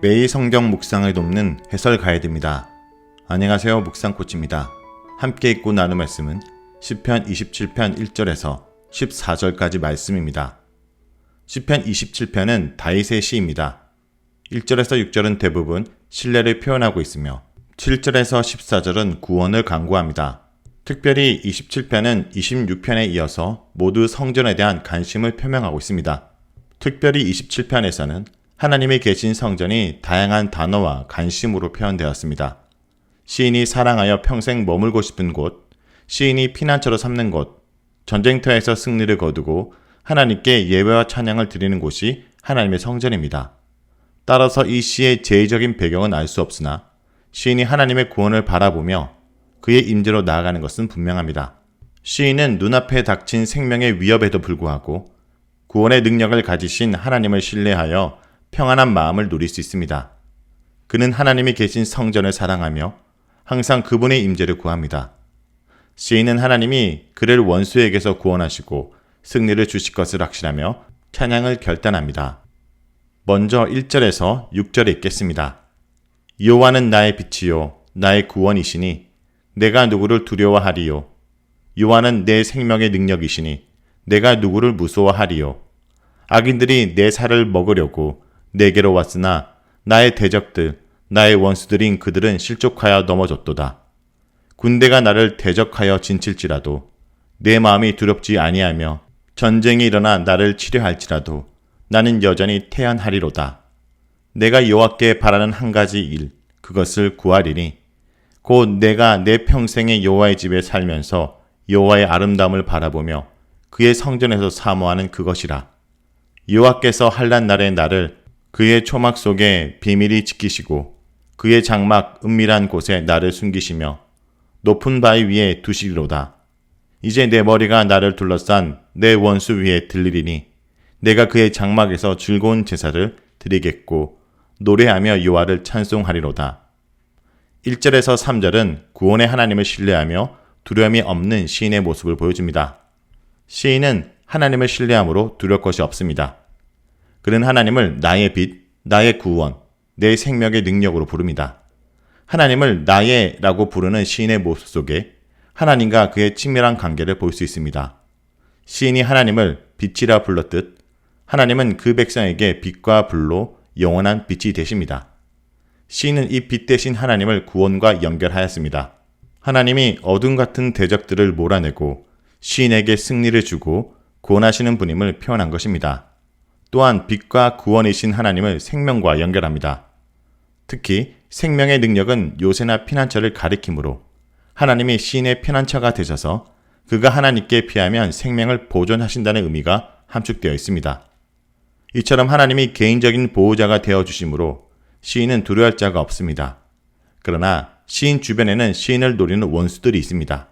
매일 성경 묵상을 돕는 해설 가이드입니다. 안녕하세요. 묵상 코치입니다. 함께 읽고 나눌 말씀은 시편 27편 1절에서 14절까지 말씀입니다. 시편 27편은 다윗의 시입니다. 1절에서 6절은 대부분 신뢰를 표현하고 있으며 7절에서 14절은 구원을 강구합니다. 특별히 27편은 26편에 이어서 모두 성전에 대한 관심을 표명하고 있습니다. 특별히 27편에서는 하나님이 계신 성전이 다양한 단어와 관심으로 표현되었습니다. 시인이 사랑하여 평생 머물고 싶은 곳, 시인이 피난처로 삼는 곳, 전쟁터에서 승리를 거두고 하나님께 예배와 찬양을 드리는 곳이 하나님의 성전입니다. 따라서 이 시의 제의적인 배경은 알 수 없으나 시인이 하나님의 구원을 바라보며 그의 임재로 나아가는 것은 분명합니다. 시인은 눈앞에 닥친 생명의 위협에도 불구하고 구원의 능력을 가지신 하나님을 신뢰하여 평안한 마음을 누릴 수 있습니다. 그는 하나님이 계신 성전을 사랑하며 항상 그분의 임재를 구합니다. 시인은 하나님이 그를 원수에게서 구원하시고 승리를 주실 것을 확신하며 찬양을 결단합니다. 먼저 1절에서 6절에 읽겠습니다. 여호와는 나의 빛이요 나의 구원이시니 내가 누구를 두려워하리요 여호와는 내 생명의 능력이시니 내가 누구를 무서워하리요 악인들이 내 살을 먹으려고 내게로 왔으나 나의 대적들 나의 원수들인 그들은 실족하여 넘어졌도다 군대가 나를 대적하여 진칠지라도 내 마음이 두렵지 아니하며 전쟁이 일어나 나를 치료할지라도 나는 여전히 태연하리로다. 내가 여호와께 바라는 한 가지 일 그것을 구하리니 곧 내가 내 평생의 여호와의 집에 살면서 여호와의 아름다움을 바라보며 그의 성전에서 사모하는 그것이라. 여호와께서 한란 날의 나를 그의 초막 속에 비밀히 지키시고 그의 장막 은밀한 곳에 나를 숨기시며 높은 바위 위에 두시리로다. 이제 내 머리가 나를 둘러싼 내 원수 위에 들리리니 내가 그의 장막에서 즐거운 제사를 드리겠고 노래하며 여호와를 찬송하리로다. 1절에서 3절은 구원의 하나님을 신뢰하며 두려움이 없는 시인의 모습을 보여줍니다. 시인은 하나님을 신뢰함으로 두려울 것이 없습니다. 그는 하나님을 나의 빛, 나의 구원, 내 생명의 능력으로 부릅니다. 하나님을 나의 라고 부르는 시인의 모습 속에 하나님과 그의 친밀한 관계를 볼 수 있습니다. 시인이 하나님을 빛이라 불렀듯 하나님은 그 백성에게 빛과 불로 영원한 빛이 되십니다. 시인은 이 빛 대신 하나님을 구원과 연결하였습니다. 하나님이 어둠 같은 대적들을 몰아내고 시인에게 승리를 주고 구원하시는 분임을 표현한 것입니다. 또한 빛과 구원이신 하나님을 생명과 연결합니다. 특히 생명의 능력은 요새나 피난처를 가리키므로 하나님이 시인의 피난처가 되셔서 그가 하나님께 피하면 생명을 보존하신다는 의미가 함축되어 있습니다. 이처럼 하나님이 개인적인 보호자가 되어 주심으로 시인은 두려워할 자가 없습니다. 그러나 시인 주변에는 시인을 노리는 원수들이 있습니다.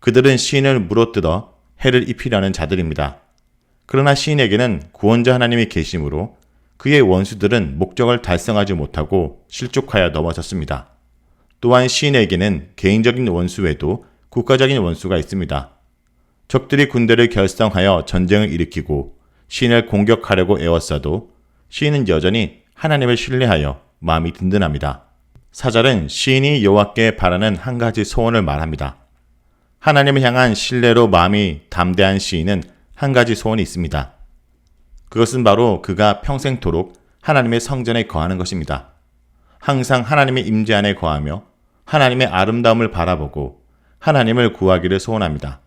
그들은 시인을 물어뜯어 해를 입히려는 자들입니다. 그러나 시인에게는 구원자 하나님이 계심으로 그의 원수들은 목적을 달성하지 못하고 실족하여 넘어졌습니다. 또한 시인에게는 개인적인 원수 외에도 국가적인 원수가 있습니다. 적들이 군대를 결성하여 전쟁을 일으키고 시인을 공격하려고 애웠어도 시인은 여전히 하나님을 신뢰하여 마음이 든든합니다. 사절은 시인이 여호와께 바라는 한 가지 소원을 말합니다. 하나님을 향한 신뢰로 마음이 담대한 시인은 한 가지 소원이 있습니다. 그것은 바로 그가 평생토록 하나님의 성전에 거하는 것입니다. 항상 하나님의 임재 안에 거하며 하나님의 아름다움을 바라보고 하나님을 구하기를 소원합니다.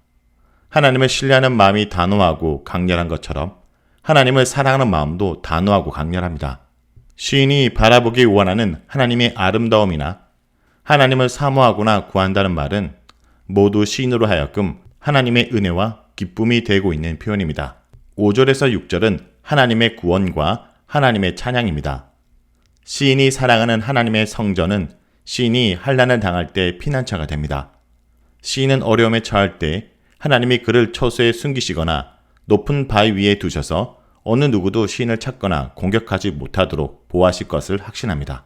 하나님을 신뢰하는 마음이 단호하고 강렬한 것처럼 하나님을 사랑하는 마음도 단호하고 강렬합니다. 시인이 바라보기 원하는 하나님의 아름다움이나 하나님을 사모하거나 구한다는 말은 모두 시인으로 하여금 하나님의 은혜와 기쁨이 되고 있는 표현입니다. 5절에서 6절은 하나님의 구원과 하나님의 찬양입니다. 시인이 사랑하는 하나님의 성전은 시인이 환란을 당할 때 피난처가 됩니다. 시인은 어려움에 처할 때 하나님이 그를 처소에 숨기시거나 높은 바위 위에 두셔서 어느 누구도 시인을 찾거나 공격하지 못하도록 보호하실 것을 확신합니다.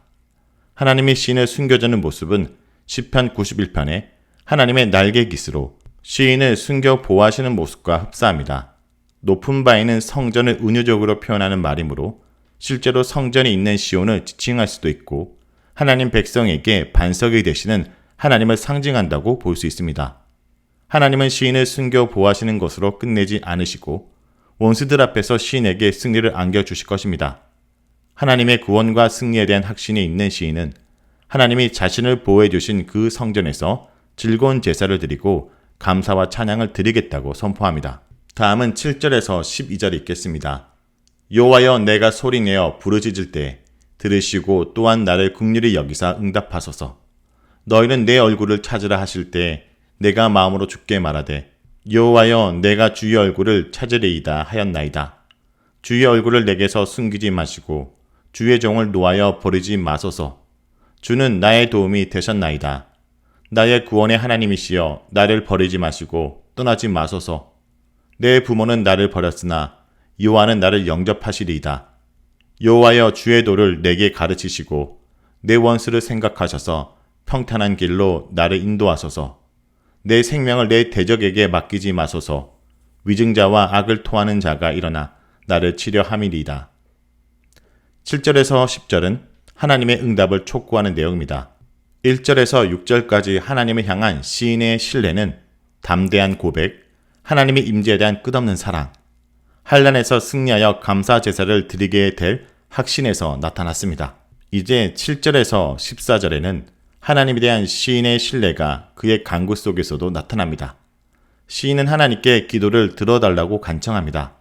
하나님이 시인을 숨겨주는 모습은 10편 91편에 하나님의 날개 깃으로 시인을 숨겨 보호하시는 모습과 흡사합니다. 높은 바위는 성전을 은유적으로 표현하는 말이므로 실제로 성전에 있는 시온을 지칭할 수도 있고 하나님 백성에게 반석이 되시는 하나님을 상징한다고 볼 수 있습니다. 하나님은 시인을 숨겨 보호하시는 것으로 끝내지 않으시고 원수들 앞에서 시인에게 승리를 안겨주실 것입니다. 하나님의 구원과 승리에 대한 확신이 있는 시인은 하나님이 자신을 보호해 주신 그 성전에서 즐거운 제사를 드리고 감사와 찬양을 드리겠다고 선포합니다. 다음은 7절에서 12절 읽겠습니다. 여호와여 내가 소리내어 부르짖을 때 들으시고 또한 나를 국률이 여기사 응답하소서. 너희는 내 얼굴을 찾으라 하실 때 내가 마음으로 죽게 말하되 여호와여 내가 주의 얼굴을 찾으리이다 하였나이다. 주의 얼굴을 내게서 숨기지 마시고 주의 종을 놓아여 버리지 마소서. 주는 나의 도움이 되셨나이다. 나의 구원의 하나님이시여 나를 버리지 마시고 떠나지 마소서. 내 부모는 나를 버렸으나 여호와는 나를 영접하시리이다. 여호와여 주의 도를 내게 가르치시고 내 원수를 생각하셔서 평탄한 길로 나를 인도하소서. 내 생명을 내 대적에게 맡기지 마소서. 위증자와 악을 토하는 자가 일어나 나를 치려 함이리이다. 7절에서 10절은 하나님의 응답을 촉구하는 내용입니다. 1절에서 6절까지 하나님을 향한 시인의 신뢰는 담대한 고백, 하나님의 임재에 대한 끝없는 사랑, 한란에서 승리하여 감사 제사를 드리게 될 확신에서 나타났습니다. 이제 7절에서 14절에는 하나님에 대한 시인의 신뢰가 그의 간구 속에서도 나타납니다. 시인은 하나님께 기도를 들어달라고 간청합니다.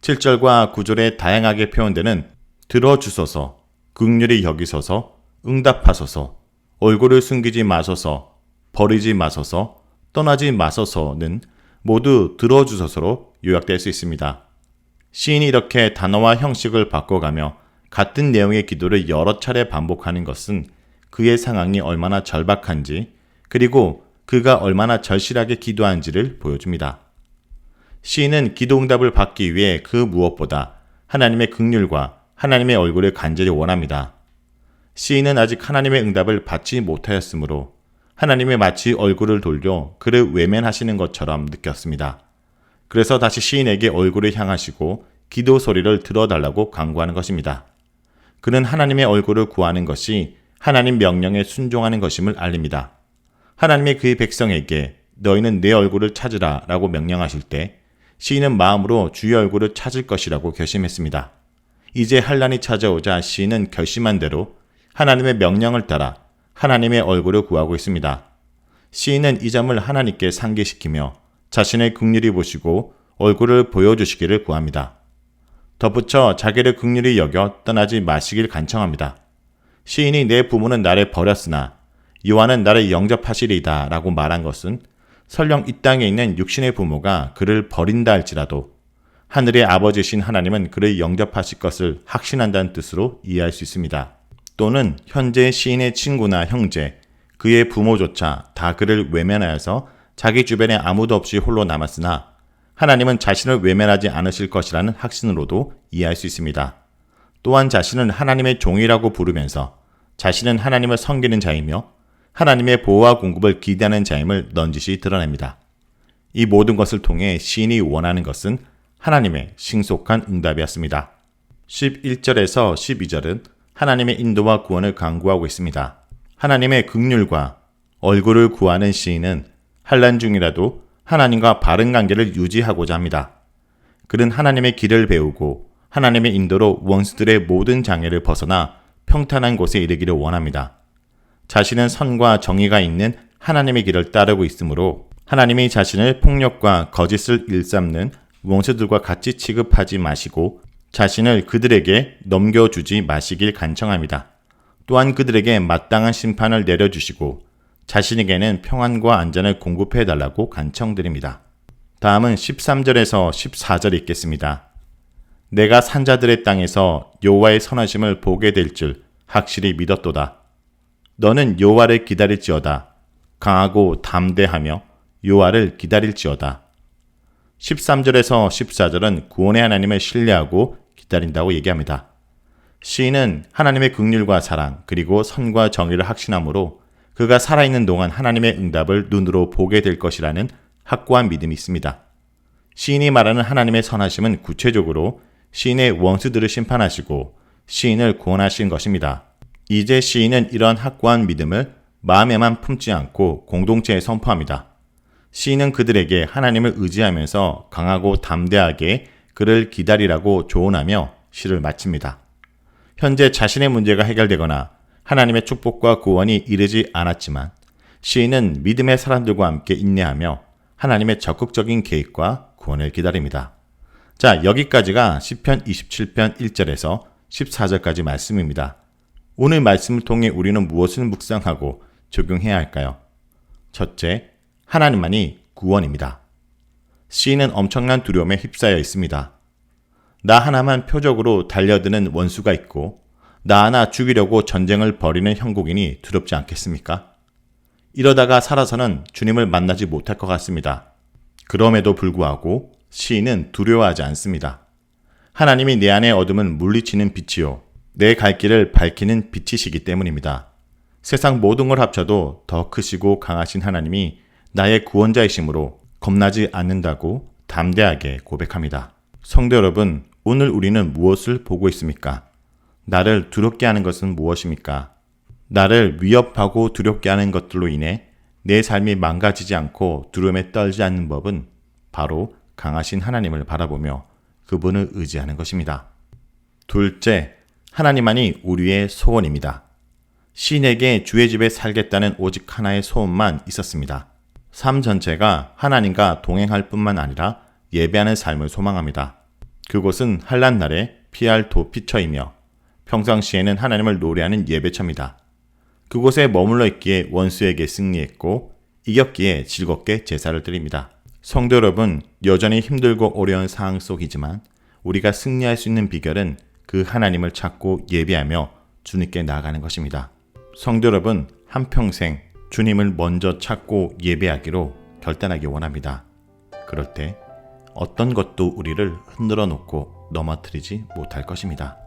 7절과 9절에 다양하게 표현되는 들어주소서, 극률이 여기소서, 응답하소서, 얼굴을 숨기지 마소서, 버리지 마소서, 떠나지 마소서는 모두 들어주소서로 요약될 수 있습니다. 시인이 이렇게 단어와 형식을 바꿔가며 같은 내용의 기도를 여러 차례 반복하는 것은 그의 상황이 얼마나 절박한지 그리고 그가 얼마나 절실하게 기도한지를 보여줍니다. 시인은 기도 응답을 받기 위해 그 무엇보다 하나님의 극률과 하나님의 얼굴을 간절히 원합니다. 시인은 아직 하나님의 응답을 받지 못하였으므로 하나님의 마치 얼굴을 돌려 그를 외면하시는 것처럼 느꼈습니다. 그래서 다시 시인에게 얼굴을 향하시고 기도 소리를 들어달라고 강구하는 것입니다. 그는 하나님의 얼굴을 구하는 것이 하나님 명령에 순종하는 것임을 알립니다. 하나님의 그의 백성에게 너희는 내 얼굴을 찾으라 라고 명령하실 때 시인은 마음으로 주의 얼굴을 찾을 것이라고 결심했습니다. 이제 한란이 찾아오자 시인은 결심한 대로 하나님의 명령을 따라 하나님의 얼굴을 구하고 있습니다. 시인은 이 점을 하나님께 상기시키며 자신의 극률이 보시고 얼굴을 보여주시기를 구합니다. 덧붙여 자기를 극률이 여겨 떠나지 마시길 간청합니다. 시인이 내 부모는 나를 버렸으나 요한은 나를 영접하시리이다 라고 말한 것은 설령 이 땅에 있는 육신의 부모가 그를 버린다 할지라도 하늘의 아버지신 하나님은 그를 영접하실 것을 확신한다는 뜻으로 이해할 수 있습니다. 또는 현재 시인의 친구나 형제, 그의 부모조차 다 그를 외면하여서 자기 주변에 아무도 없이 홀로 남았으나 하나님은 자신을 외면하지 않으실 것이라는 확신으로도 이해할 수 있습니다. 또한 자신은 하나님의 종이라고 부르면서 자신은 하나님을 섬기는 자이며 하나님의 보호와 공급을 기대하는 자임을 넌지시 드러냅니다. 이 모든 것을 통해 시인이 원하는 것은 하나님의 신속한 응답이었습니다. 11절에서 12절은 하나님의 인도와 구원을 강구하고 있습니다. 하나님의 극률과 얼굴을 구하는 시인은 환란 중이라도 하나님과 바른 관계를 유지하고자 합니다. 그는 하나님의 길을 배우고 하나님의 인도로 원수들의 모든 장애를 벗어나 평탄한 곳에 이르기를 원합니다. 자신은 선과 정의가 있는 하나님의 길을 따르고 있으므로 하나님이 자신을 폭력과 거짓을 일삼는 원수들과 같이 취급하지 마시고 자신을 그들에게 넘겨주지 마시길 간청합니다. 또한 그들에게 마땅한 심판을 내려주시고 자신에게는 평안과 안전을 공급해 달라고 간청드립니다. 다음은 13절에서 14절 읽겠습니다. 내가 산자들의 땅에서 여호와의 선하심을 보게 될 줄 확실히 믿었도다. 너는 여호와를 기다릴지어다. 강하고 담대하며 여호와를 기다릴지어다. 13절에서 14절은 구원의 하나님을 신뢰하고 기다린다고 얘기합니다. 시인은 하나님의 극률과 사랑 그리고 선과 정의를 확신함으로 그가 살아있는 동안 하나님의 응답을 눈으로 보게 될 것이라는 확고한 믿음이 있습니다. 시인이 말하는 하나님의 선하심은 구체적으로 시인의 원수들을 심판하시고 시인을 구원하신 것입니다. 이제 시인은 이런 확고한 믿음을 마음에만 품지 않고 공동체에 선포합니다. 시인은 그들에게 하나님을 의지하면서 강하고 담대하게 그를 기다리라고 조언하며 시를 마칩니다. 현재 자신의 문제가 해결되거나 하나님의 축복과 구원이 이르지 않았지만 시인은 믿음의 사람들과 함께 인내하며 하나님의 적극적인 계획과 구원을 기다립니다. 자, 여기까지가 10편 27편 1절에서 14절까지 말씀입니다. 오늘 말씀을 통해 우리는 무엇을 묵상하고 적용해야 할까요? 첫째, 하나님만이 구원입니다. 시인은 엄청난 두려움에 휩싸여 있습니다. 나 하나만 표적으로 달려드는 원수가 있고 나 하나 죽이려고 전쟁을 벌이는 형국인이 두렵지 않겠습니까? 이러다가 살아서는 주님을 만나지 못할 것 같습니다. 그럼에도 불구하고 시인은 두려워하지 않습니다. 하나님이 내 안의 어둠은 물리치는 빛이요. 내 갈 길을 밝히는 빛이시기 때문입니다. 세상 모든 걸 합쳐도 더 크시고 강하신 하나님이 나의 구원자이심으로 겁나지 않는다고 담대하게 고백합니다. 성도 여러분, 오늘 우리는 무엇을 보고 있습니까? 나를 두렵게 하는 것은 무엇입니까? 나를 위협하고 두렵게 하는 것들로 인해 내 삶이 망가지지 않고 두려움에 떨지 않는 법은 바로 강하신 하나님을 바라보며 그분을 의지하는 것입니다. 둘째, 하나님만이 우리의 소원입니다. 시인에게 주의 집에 살겠다는 오직 하나의 소원만 있었습니다. 삶 전체가 하나님과 동행할 뿐만 아니라 예배하는 삶을 소망합니다. 그곳은 한란 날에 피할 도피처이며 평상시에는 하나님을 노래하는 예배처입니다. 그곳에 머물러 있기에 원수에게 승리했고 이겼기에 즐겁게 제사를 드립니다. 성도 여러분, 여전히 힘들고 어려운 상황 속이지만 우리가 승리할 수 있는 비결은 그 하나님을 찾고 예배하며 주님께 나아가는 것입니다. 성도 여러분, 한평생 주님을 먼저 찾고 예배하기로 결단하기 원합니다. 그럴 때 어떤 것도 우리를 흔들어 놓고 넘어뜨리지 못할 것입니다.